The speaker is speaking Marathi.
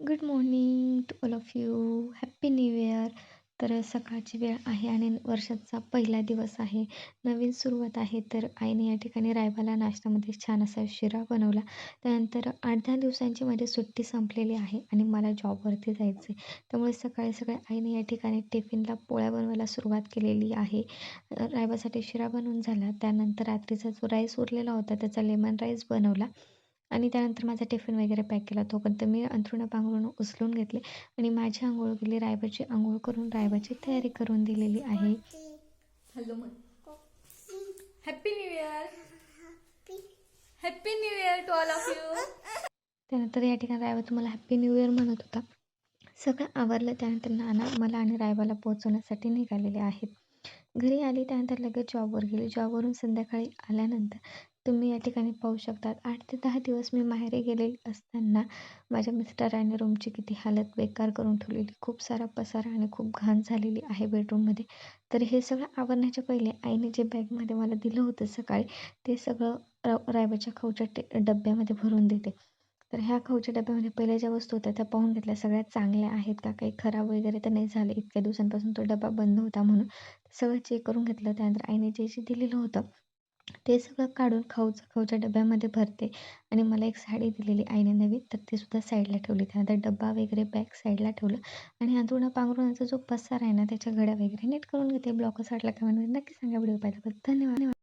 Good morning to all of you happy new year तर सकाळची वेळ आहे आणि वर्षाचा पहिला दिवस आहे. नवीन सुरुवात आहे. तर आईने या ठिकाणी रायबाला नाश्त्यामध्ये छान असा शिरा बनवला. त्यानंतर आठ दहा दिवसांची माझी सुट्टी संपलेली आहे आणि मला जॉबवरती जायचं आहे त्यामुळे सकाळी सकाळी आईने या ठिकाणी टिफिनला पोळ्या बनवायला सुरुवात केलेली आहे. रायबासाठी शिरा बनवून झाला. त्यानंतर रात्रीचा जो राईस उरलेला होता त्याचा लेमन राईस बनवला. आणि त्यानंतर माझा टिफिन वगैरे पॅक केला. तोपर्यंत मी अंथरुणं पांघरुणं उचलून घेतले आणि माझी आंघोळ केली रायबाची आंघोळ करून रायबाची तयारी करून दिलेली आहे. Hello happy new year happy new year to all of you त्यानंतर या ठिकाणी रायबा तुम्हाला हॅप्पी न्यू इयर म्हणत होता. सगळं आवरलं त्यानंतर नाना मला आणि रायबाला पोहोचवण्यासाठी निघालेले आहेत. घरी आली त्यानंतर लगेच जॉबवर गेली. जॉबवरून संध्याकाळी आल्यानंतर तुम्ही या ठिकाणी पाहू शकतात. आठ ते दहा दिवस मी माहेरी गेलेली असताना माझ्या मिस्टरांनी रूमची किती हालत बेकार करून ठेवलेली खूप सारा पसारा आणि खूप घाण झालेली आहे बेडरूममध्ये. तर हे सगळं आवरण्याच्या पहिले आईने जे बॅगमध्ये मला दिलं होतं सकाळी ते सगळं र रायबाच्या खाऊच्या टे डब्यामध्ये भरून देते. तर ह्या खाऊच्या डब्यामध्ये पहिल्या ज्या वस्तू होत्या त्या पाहून घेतल्या. सगळ्या चांगल्या आहेत का काही खराब वगैरे तर नाही झालं. इतक्या दिवसांपासून तो डबा बंद होता म्हणून सगळं चेक करून घेतलं. त्यानंतर आईने जे जे दिलेलं होतं ते सगळं काढून खाऊचं खाऊच्या डब्यामध्ये भरते. आणि मला एक साडी दिलेली आईने नवीन तर ती सुद्धा साईडला ठेवली. त्यानंतर डब्बा वगैरे बॅग साईडला ठेवलं. आणि अंथरुणं पांघरुणाचा जो पसार आहे ना त्याच्या घड्या वगैरे नीट करून घेते. ब्लॉकच वाटला कमेंटमध्ये नक्की सांगा व्हिडिओ पाहिजे धन्यवाद.